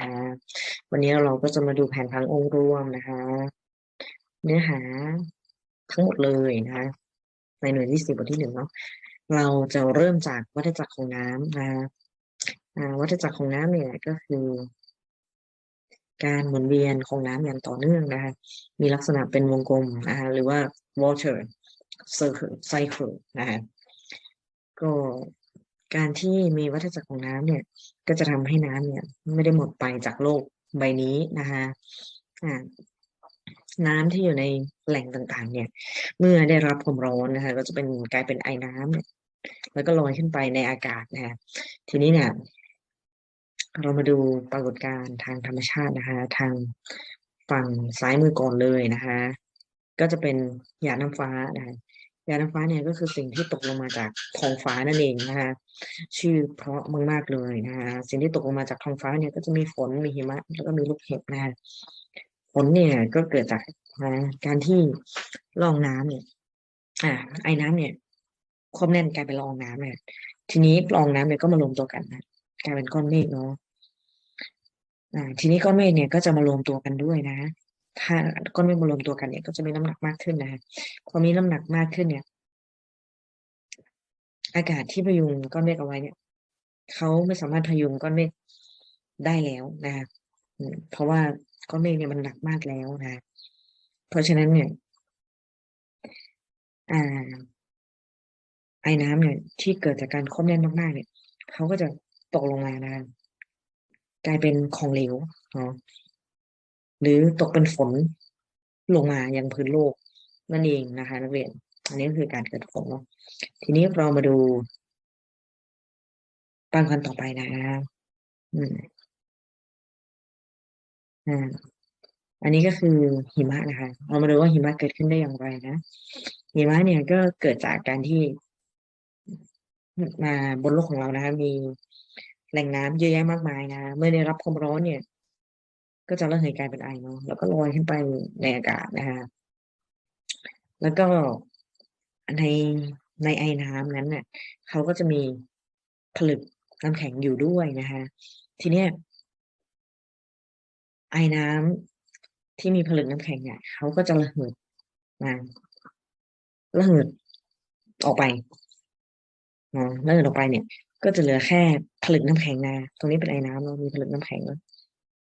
อ่าวันนี้เราก็จะมาดูแผนพังองค์รวมนะคะ เนื้อหาทั้งหมดเลยนะคะ ในหน่วยที่สิบบทที่หนึ่งเนาะเราจะเริ่มจากวัฏจักรของน้ำนะคะวัฏจักรของน้ำเนี่ยก็คือ การหมุนเวียนของน้ำอย่างต่อเนื่องนะคะมีลักษณะเป็นวงกลมนะคะหรือว่า water circle cycle นะคะก็ การที่มีวัฏจักรของน้ำเนี่ย ก็จะทำให้น้ำเนี่ย ไม่ได้หมดไปจากโลกใบนี้นะคะอ่าน้ำที่อยู่ในแหล่งต่างๆ เนี่ย เมื่อได้รับความร้อนนะคะ ก็จะเป็นกลายเป็นไอน้ำเนี่ยแล้วก็ลอยขึ้นไปในอากาศนะคะทีนี้เนี่ยเรามาดูปรากฏการณ์ทางธรรมชาตินะคะ ทางฝั่งซ้ายมือก่อนเลยนะคะ ก็จะเป็นหยาดน้ำฟ้านะคะ ยาดน้ำฟ้าเนี่ยก็คือสิ่งที่ตกลงมาจากท้องฟ้านั่นเองนะคะชื่อเพราะมากๆเลยนะคะสิ่งที่ตกลงมาจากท้องฟ้าเนี่ยก็จะมีฝนมีหิมะ แล้วก็มีลูกเห็บนะคะฝนเนี่ยก็เกิดจากนะการที่ล่องน้ำเนี่ย อ่า ไอ้น้ำเนี่ยความแน่นกลายเป็นละอองน้ำเนี่ยทีนี้ละอองน้ำเนี่ยก็มารวมตัวกันนะกลายเป็นก้อนเมฆเนาะอ่า ทีนี้ก้อนเมฆเนี่ยก็จะมารวมตัวกันด้วยนะ ถ้าก้อนเมฆมารวมตัวกันเนี่ยก็จะมีน้ำหนักมากขึ้นนะคะพอมีน้ำหนักมากขึ้นเนี่ย อากาศที่พยุงก้อนเมฆเอาไว้เนี่ยเขาไม่สามารถพยุงก้อนเมฆได้แล้วนะคะเพราะว่าก้อนเมฆเนี่ยมันหนักมากแล้วนะเพราะฉะนั้นเนี่ย อ่า ไอ้น้ำเนี่ย ที่เกิดจากการค้นแน่นมากๆเนี่ยเขาก็จะตกลงมานะคะกลายเป็นของเหลวเนาะ หรือตกเป็นฝนลงมายังพื้นโลกนั่นเองนะคะนักเรียน อันนี้ก็คือการเกิดฝนเนาะทีนี้เรามาดูปันกันต่อไปนะอืมอ่าอันนี้ก็คือหิมะนะคะ เรามาดูว่าหิมะเกิดขึ้นได้อย่างไรนะ หิมะเนี่ยก็เกิดจากการที่มาบนโลกของเรานะคะมีแหล่งน้ำเยอะแยะมากมายนะ เมื่อได้รับความร้อนเนี่ย ก็จะระเหยกลายเป็นไอเนาะแล้วก็ลอยขึ้นไปในอากาศนะคะแล้วก็ในในไอน้ำนั้นเนี่ยเขาก็จะมีผลึกน้ำแข็งอยู่ด้วยนะคะทีเนี้ยไอน้ำที่มีผลึกน้ำแข็งเนี่ยเขาก็จะระเหิดมาระเหิดออกไปเนาะระเหิดออกไปเนี่ย ก็จะเหลือแค่ผลึกน้ำแข็งนะตรงนี้เป็นไอน้ำเรามีผลึกน้ำแข็งแล้ว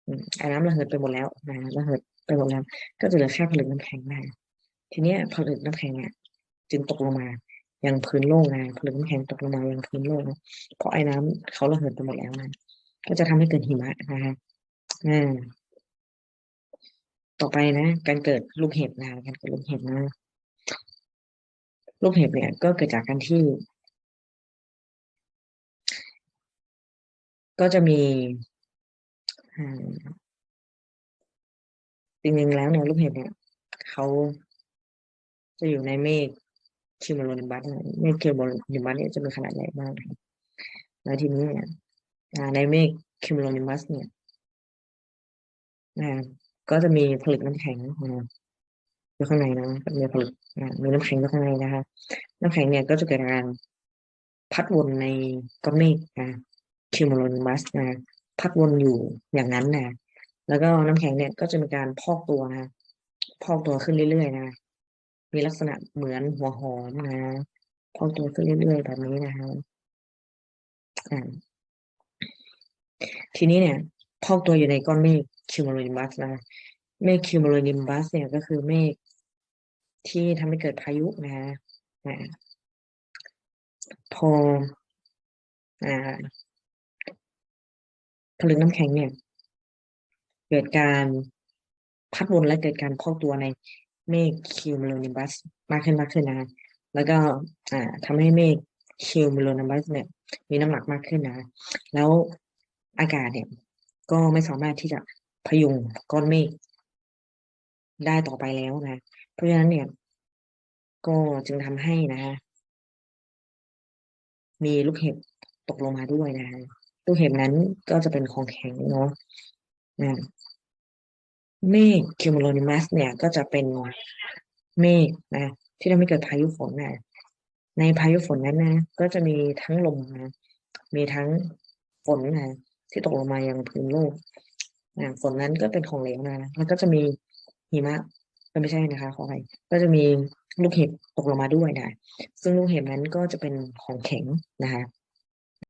อืมไอน้ำระเหิดไปหมดแล้วนะระเหิดไปหมดแล้วก็จะเหลือแค่ผลึกน้ำแข็งนะทีเนี้ยผลึกน้ำแข็งเนี่ยจึงตกลงมายังพื้นโลกนะผลึกน้ำแข็งตกลงมายังพื้นโลกนะเพราะไอ้น้ำเขาระเหิดไปหมดแล้วนะก็จะทำให้เกิดหิมะนะคะอ่าต่อไปนะ การเกิดลูกเห็บนะการเกิดลูกเห็บนะลูกเห็บเนี่ย ก็เกิดจากการที่ ก็จะมี จริงๆแล้วเนี่ยลูกเห็บเนี่ยเขาจะอยู่ในเมฆคิวมูโลนิมบัสเมฆคิวมูโลนิมบัสเนี่ยจะมีขนาดใหญ่มากนะครับแล้วทีนี้เนี่ยในเมฆคิวมูโลนิมบัสเนี่ยก็จะมีผลึกน้ำแข็งนะอยู่ข้างในนะมีผลึกมีน้ำแข็งอยู่ข้างในนะคะน้ำแข็งเนี่ยก็จะเกิดการพัดวนในก้อนเมฆนะคิวมูโลนิมัสนะ พัดวนอยู่อย่างนั้นนะแล้วก็น้ำแข็งเนี่ยก็จะมีการพอกตัวนะพอกตัวขึ้นเรื่อยๆนะมีลักษณะเหมือนหัวหอมนะพอกตัวขึ้นเรื่อยๆแบบนี้นะคะทีนี้เนี่ย พอกตัวอยู่ในก้อนเมฆคิวมูโลนิมัสนะเมฆคิวมูโลนิมัสเนี่ยก็คือเมฆที่ทำให้เกิดพายุนะนะพออ่า ผลึกน้ำแข็งเนี่ย เกิดการพัดวนและเกิดการพอกตัวในเมฆคิวมโลนิมัสมากขึ้นมากขึ้นนะแล้วก็อ่าทำให้เมฆคิวมโลนิมัสเนี่ย มีน้ำหนักมากขึ้นนะ แล้วอากาศเนี่ย ก็ไม่สามารถที่จะพยุงก้อนเมฆได้ต่อไปแล้วนะ เพราะฉะนั้นเนี่ย ก็จึงทำให้นะ มีลูกเห็บตกลงมาด้วยนะ ลูกเห็บนั้นก็จะเป็นของแข็งเนาะนะเมฆคิวมูโลนิมัสเนี่ยก็จะเป็นเมฆนะที่ทำให้เกิดพายุฝนนะในพายุฝนนั้นนะก็จะมีทั้งลมนะมีทั้งฝนนะที่ตกลงมายังพื้นโลกอ่าฝนนั้นก็เป็นของเหลวนะแล้วก็จะมีหิมะเอ้ยไม่ใช่นะคะขออภัยก็จะมีลูกเห็บตกลงมาด้วยนะซึ่งลูกเห็บนั้นก็จะเป็นของแข็งนะคะ